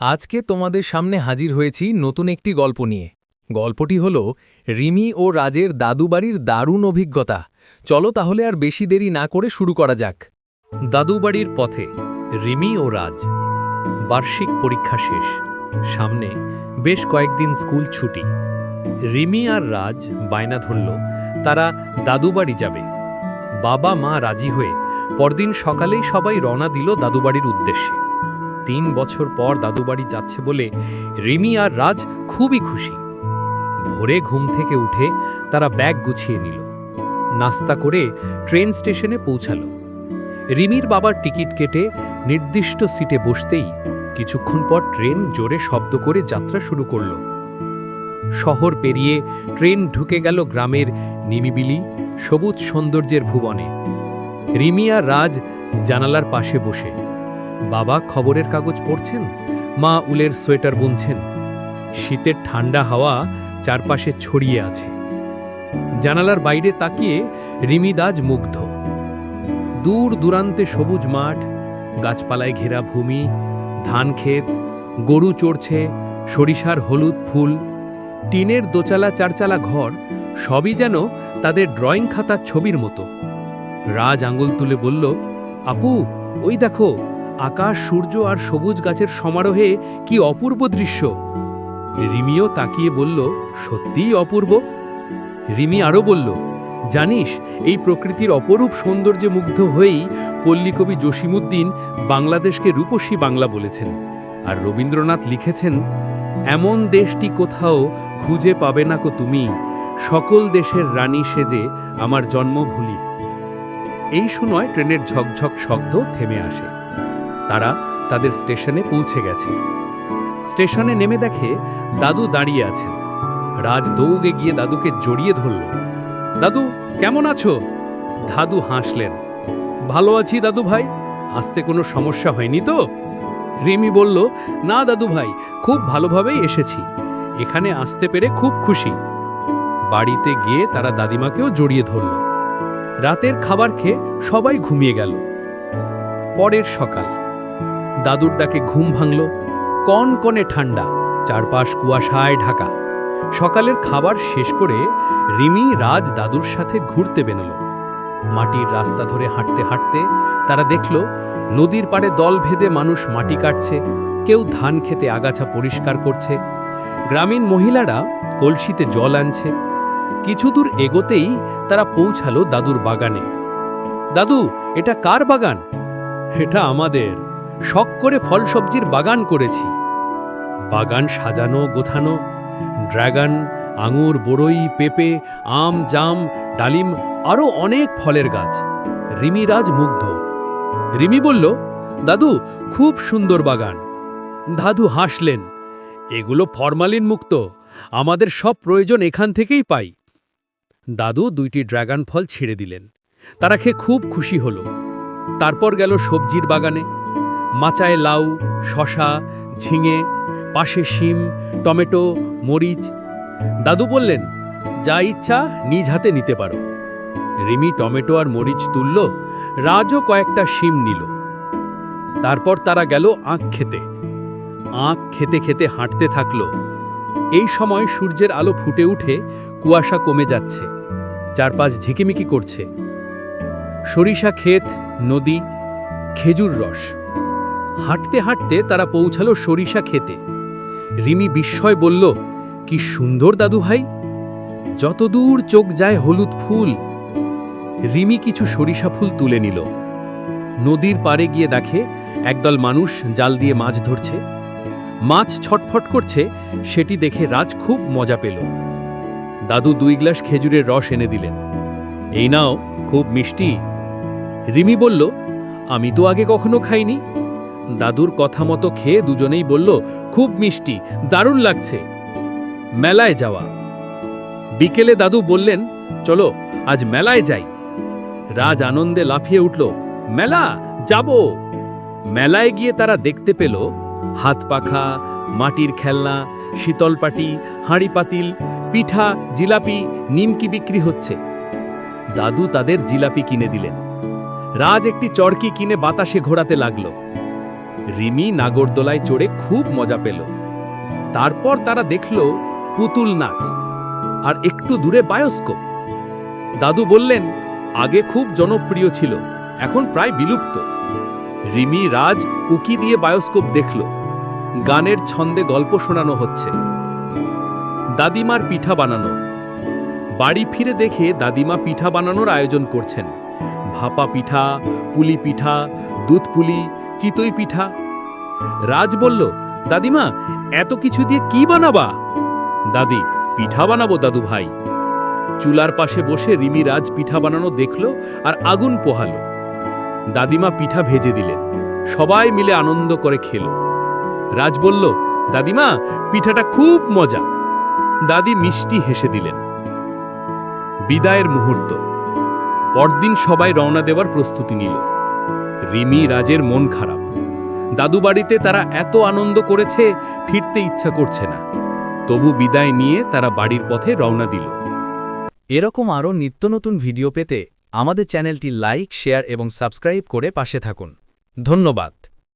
আজকে তোমাদের সামনে হাজির হয়েছি নতুন একটি গল্প নিয়ে। গল্পটি হল রিমি ও রাজের দাদুবাড়ির দারুণ অভিজ্ঞতা। চলো তাহলে আর বেশি দেরি না করে শুরু করা যাক। দাদুবাড়ির পথে রিমি ও রাজ। বার্ষিক পরীক্ষা শেষ। সামনে বেশ কয়েকদিন স্কুল ছুটি। রিমি আর রাজ বায়না ধরল, তারা দাদুবাড়ি যাবে। বাবা মা রাজি হয়ে পরদিন সকালেই সবাই রওনা দিল দাদুবাড়ির উদ্দেশ্যে। তিন বছর পর দাদুবাড়ি যাচ্ছে বলে রিমি আর রাজ খুবই খুশি। ভোরে ঘুম থেকে উঠে তারা ব্যাগ গুছিয়ে নিল। নাস্তা করে ট্রেন স্টেশনে পৌঁছালো। রিমির বাবার টিকিট কেটে নির্দিষ্ট সিটে বসতেই কিছুক্ষণ পর ট্রেন জোরে শব্দ করে যাত্রা শুরু করল। শহর পেরিয়ে ট্রেন ঢুকে গেল গ্রামের নিমিবিলি, সবুজ সৌন্দর্যের ভুবনে। রিমিয়া রাজ জানালার পাশে বসে বাবা খবরের কাগজ পড়ছেন? মা উলের সোয়েটার বুনছেন। শীতের ঠান্ডা হাওয়া চারপাশে ছড়িয়ে আছে। জানালার বাইরে তাকিয়ে রিমিদাজ মুগ্ধ। দূর দূরান্তে সবুজ মাঠ, গাছপালায় ঘেরা ভূমি, ধান ক্ষেত, গরু চড়ছে, সরিষার হলুদ ফুল, টিনের দোচালা চারচালা ঘর, সবই যেন তাদের ড্রয়িং খাতার ছবির মতো। রাজ আঙুল তুলে বলল, আপু, ওই দেখো আকাশ, সূর্য আর সবুজ গাছের সমারোহে কি অপূর্ব দৃশ্য? রিমিও তাকিয়ে বলল, সত্যিই অপূর্ব। রিমি আরও বলল, জানিস, এই প্রকৃতির অপরূপ সৌন্দর্যে মুগ্ধ হয়েই পল্লীকবি জসিমুদ্দিন বাংলাদেশকে রূপসী বাংলা বলেছেন। আর রবীন্দ্রনাথ লিখেছেন, এমন দেশটি কোথাও খুঁজে পাবে না কো তুমি, সকল দেশের রানী সেজে আমার জন্মভূলি এই সময় ট্রেনের ঝকঝক শব্দ থেমে আসে। তারা তাদের স্টেশনে পৌঁছে গেছে। স্টেশনে নেমে দেখে দাদু দাঁড়িয়ে আছেন। রাজ দৌগে গিয়ে দাদুকে জড়িয়ে ধরল। দাদু, কেমন আছো? দাদু হাসলেন। ভালো আছি দাদু ভাই। আসতে কোনো সমস্যা হয়নি তো? রিমি বলল, না দাদু ভাই, খুব ভালোভাবেই এসেছি। এখানে আসতে পেরে খুব খুশি। বাড়িতে গিয়ে তারা দাদিমাকেও জড়িয়ে ধরল। রাতের খাবার খেয়ে সবাই ঘুমিয়ে গেল। পরের সকাল। দাদুর ডাকে ঘুম ভাঙল, কন কনে ঠান্ডা চারপাশ কুয়াশায় ঢাকা। সকালের খাবার শেষ করে রিমি রাজ দাদুর সাথে ঘুরতে বেরোল। মাটির রাস্তা ধরে হাঁটতে হাঁটতে তারা দেখল, নদীর পাড়ে দল ভেদে মানুষ মাটি কাটছে, কেউ ধান খেতে আগাছা পরিষ্কার করছে। গ্রামীণ মহিলারা কলসিতে জল আনছে। কিছু দূর এগোতেই তারা পৌঁছালো দাদুর বাগানে। দাদু, এটা কার বাগান? এটা আমাদের। শখ করে ফল সবজির বাগান করেছি। বাগান সাজানো গোথানো ড্রাগন, আঙুর, বড়ই, পেঁপে, আম, জাম, ডালিম আরও অনেক ফলের গাছ। রিমিরাজ মুগ্ধ। রিমি বলল, দাদু, খুব সুন্দর বাগান। দাদু হাসলেন, এগুলো ফরমালিন মুক্ত, আমাদের সব প্রয়োজন এখান থেকেই পাই। দাদু দুইটি ড্রাগন ফল ছেড়ে দিলেন, তারা খেয়ে খুব খুশি হলো। তারপর গেল সবজির বাগানে। মাচায় লাউ, শশা, ঝিঙে, পাশে শিম, টমেটো, মরিচ। দাদু বললেন, যা ইচ্ছা নিজ হাতে নিতে পারো। রিমি টমেটো আর মরিচ তুলল, রাজও কয়েকটা শিম নিল। তারপর তারা গেল আখ খেতে। আখ খেতে খেতে হাঁটতে থাকল। এই সময় সূর্যের আলো ফুটে উঠে কুয়াশা কমে যাচ্ছে। চারপাশ ঝিকিমিকি করছে। সরিষা ক্ষেত, নদী, খেজুর রস। হাঁটতে হাঁটতে তারা পৌঁছালো সরিষা খেতে। রিমি বিস্ময় বলল, কি সুন্দর দাদু ভাই। যতদূর চোখ যায় হলুদ ফুল। রিমি কিছু সরিষা ফুল তুলে নিল। নদীর পাড়ে গিয়ে দেখে একদল মানুষ জাল দিয়ে মাছ ধরছে। মাছ ছটফট করছে, সেটি দেখে রাজ খুব মজা পেল। দাদু দুই গ্লাস খেজুরের রস এনে দিলেন। এই নাও, খুব মিষ্টি। রিমি বলল, আমি তো আগে কখনো খাইনি। দাদুর কথা মতো খেয়ে দুজনেই বলল, খুব মিষ্টি, দারুণ লাগছে। মেলায় যাওয়া। বিকেলে দাদু বললেন, চলো, আজ মেলায় যাই। রাজ আনন্দে লাফিয়ে উঠল, মেলা, যাব। মেলায় গিয়ে তারা দেখতে পেল, হাত পাখা, মাটির খেলনা শীতলপাটি হাঁড়ি পাতিল, পিঠা, জিলাপি, নিমকি বিক্রি হচ্ছে। দাদু তাদের জিলাপি কিনে দিলেন। রাজ একটি চরকি কিনে বাতাসে ঘোরাতে লাগল। রিমি নাগরদোলায় চড়ে খুব মজা পেল। তারপর তারা দেখল পুতুল নাচ, আর একটু দূরে বায়োস্কোপ। দাদু বললেন, আগে খুব জনপ্রিয় ছিল, এখন প্রায় বিলুপ্ত। রিমি রাজ উকি দিয়ে বায়োস্কোপ দেখল। গানের ছন্দে গল্প শোনানো হচ্ছে। দাদিমার পিঠা বানানো। বাড়ি ফিরে দেখে দাদিমা পিঠা বানানোর আয়োজন করছেন। ভাপা পিঠা, পুলি পিঠা, দুধ পুলি চিতই পিঠা। রাজ বলল, দাদিমা, এত কিছু দিয়ে কি বানাবা? দাদি, পিঠা বানাবো, দাদু ভাই। চুলার পাশে বসে রিমি রাজ পিঠা বানানো দেখল আর আগুন পোহালো। দাদিমা পিঠা ভেজে দিলেন। সবাই মিলে আনন্দ করে খেল। রাজ বলল, দাদিমা, পিঠাটা খুব মজা। দাদি মিষ্টি হেসে দিলেন। বিদায়ের মুহূর্ত। পরদিন সবাই রওনা দেওয়ার প্রস্তুতি নিল। রিমি রাজের মন খারাপ। দাদু বাড়িতে তারা এত আনন্দ করেছে, ফিরতে ইচ্ছা করছে না। তবু বিদায় নিয়ে তারা বাড়ির পথে রওনা দিল। এরকম আরও নিত্য নতুন ভিডিও পেতে আমাদের চ্যানেলটি লাইক, শেয়ার এবং সাবস্ক্রাইব করে পাশে থাকুন। ধন্যবাদ।